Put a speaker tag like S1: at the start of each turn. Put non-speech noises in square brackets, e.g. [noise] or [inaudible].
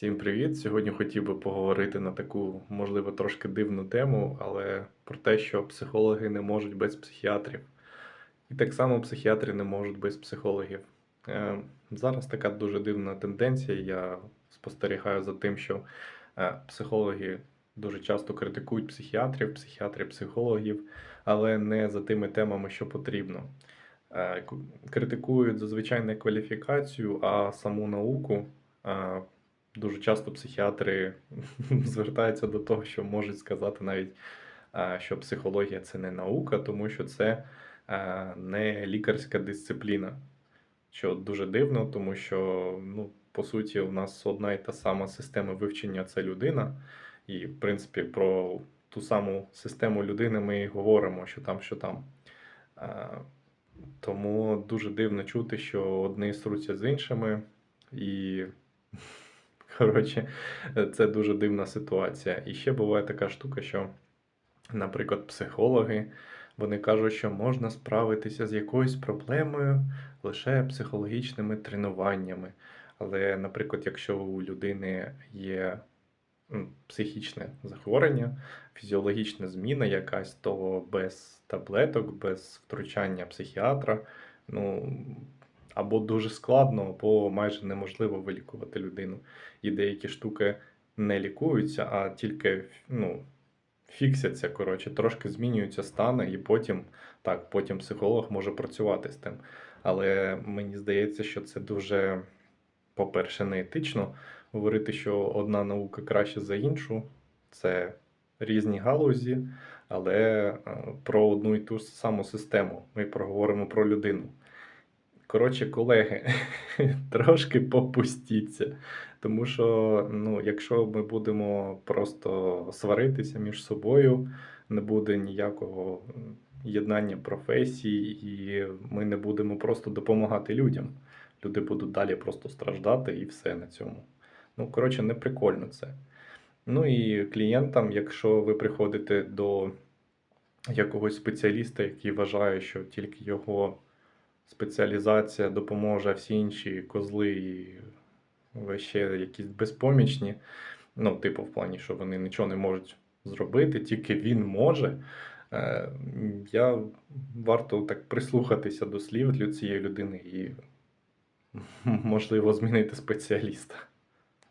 S1: Всім привіт! Сьогодні хотів би поговорити на таку, можливо, трошки дивну тему, але про те, що психологи не можуть без психіатрів. І так само психіатри не можуть без психологів. Е, Зараз така дуже дивна тенденція. Я спостерігаю за тим, що е, психологи дуже часто критикують психіатрів, психіатри психологів, але не за тими темами, що потрібно. Е, Критикують зазвичай не кваліфікацію, а саму науку. Дуже часто психіатри [laughs] звертаються до того, що можуть сказати навіть, що психологія це не наука, тому що це не лікарська дисципліна. Що дуже дивно, тому що, ну, по суті, у нас одна і та сама система вивчення це людина. І, в принципі, про ту саму систему людини ми і говоримо, що там, що там. Тому дуже дивно чути, що одні сруться з іншими, і [laughs] коротше, це дуже дивна ситуація. І ще буває така штука, що, наприклад, психологи вони кажуть, що можна справитися з якоюсь проблемою лише психологічними тренуваннями. Але, наприклад, якщо у людини є психічне захворювання, фізіологічна зміна якась, то без таблеток, без втручання психіатра, ну або дуже складно, або майже неможливо вилікувати людину. І деякі штуки не лікуються, а тільки ну, фіксяться, коротше, трошки змінюються стани, і потім так, потім психолог може працювати з тим. Але мені здається, що це дуже, по-перше, неетично говорити, що одна наука краще за іншу. Це різні галузі, але е, про одну і ту саму систему. Ми проговоримо про людину. Коротше, колеги, [laughs] трошки попустіться. Тому що, ну, якщо ми будемо просто сваритися між собою, не буде ніякого єднання професій, і ми не будемо просто допомагати людям. Люди будуть далі просто страждати і все на цьому. Ну, коротше, не прикольно це. Ну і клієнтам, якщо ви приходите до якогось спеціаліста, який вважає, що тільки його спеціалізація допоможе, а всі інші козли і ще якісь безпомічні. Ну, типу, в плані, що вони нічого не можуть зробити, тільки він може. Е, Я варто так прислухатися до слів для цієї людини і, [laughs] можливо, змінити спеціаліста.